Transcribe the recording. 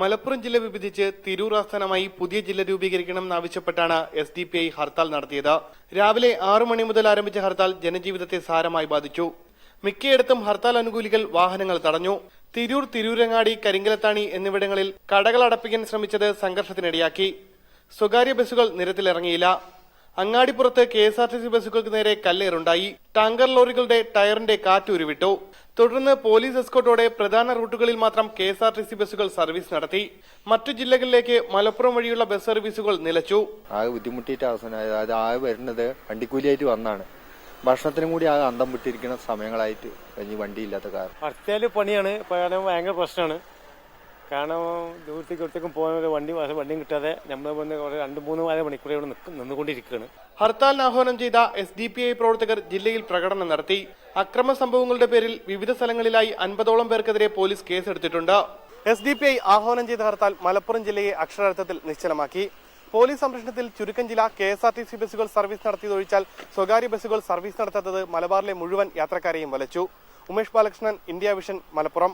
മലപ്പുറം ജില്ല വിഭജിച്ച് തിരൂർ ആസ്ഥാനമായി പുതിയ ജില്ല രൂപീകരിക്കണം എന്നാവശ്യപ്പെട്ടാണ് S D P I hartal നടത്തിയത്. രാവിലെ ആറു മണി മുതൽ ആരംഭിച്ച ഹർത്താൽ ജനജീവിതത്തെ സാരമായി ബാധിച്ചു. മിക്കയിടത്തും ഹർത്താൽ അനുകൂലികൾ വാഹനങ്ങൾ തടഞ്ഞു. തിരൂർ തിരൂരങ്ങാടി കരിങ്കലത്താണി എന്നിവിടങ്ങളിൽ കടകൾ അടപ്പിക്കാൻ ശ്രമിച്ചത് സംഘർഷത്തിനിടയാക്കി. സ്വകാര്യ ബസ്സുകൾ നിരത്തിലിറങ്ങിയില്ല. അങ്ങാടിപ്പുറത്ത് K S R T C ബസ്സുകൾക്ക് നേരെ കല്ലേറുണ്ടായി. ടാങ്കർ ലോറികളുടെ ടയറിന്റെ കാറ്റ് ഉരുവിട്ടു. തുടർന്ന് പോലീസ് എസ്കോട്ടോടെ പ്രധാന റൂട്ടുകളിൽ മാത്രം K S R T C ബസ്സുകൾ സർവീസ് നടത്തി. മറ്റു ജില്ലകളിലേക്ക് മലപ്പുറം വഴിയുള്ള ബസ് സർവീസുകൾ നിലച്ചു. ആകെ ബുദ്ധിമുട്ടിയിട്ട് അവസാനം അതായത് ആകെ വരുന്നത് വണ്ടിക്കൂലിയായിട്ട് വന്നാണ്. ഭക്ഷണത്തിനും കൂടി ആകെ അന്തം വിട്ടിരിക്കുന്ന സമയങ്ങളായിട്ട് കഴിഞ്ഞ് വണ്ടിയില്ലാത്ത കാരണം. പണിയാണ്. കാരണം ഭയങ്കര പ്രശ്നമാണ്. കാരണം ദൂരത്തേക്ക് ഒറ്റക്കും പോകുന്ന വണ്ടി വണ്ടിയും കിട്ടാതെ നമ്മൾ വന്ന് കുറേ രണ്ട് മൂന്ന് നാല് മണിക്കൂർ ഇവിടെ നിന്നുകൊണ്ടിരിക്കുകയാണ്. ഹർത്താലിന് ആഹ്വാനം ചെയ്ത എസ് ഡി പി ഐ പ്രവർത്തകർ ജില്ലയിൽ പ്രകടനം നടത്തി. അക്രമ സംഭവങ്ങളുടെ പേരിൽ വിവിധ സ്ഥലങ്ങളിലായി അൻപതോളം പേർക്കെതിരെ പോലീസ് കേസെടുത്തിട്ടുണ്ട്. എസ് ഡി പി ഐ ആഹ്വാനം ചെയ്ത ഹർത്താൽ മലപ്പുറം ജില്ലയെ അക്ഷരാർത്ഥത്തിൽ നിശ്ചലമാക്കി. പോലീസ് സംരക്ഷണത്തിൽ ചുരുക്കം ജില്ല K S R T C ബസ്സുകൾ സർവീസ് നടത്തിയതൊഴിച്ചാൽ സ്വകാര്യ ബസ്സുകൾ സർവീസ് നടത്താത്തത് മലബാറിലെ മുഴുവൻ യാത്രക്കാരെയും വലച്ചു. Umesh Balakrishnan India vision Malappuram.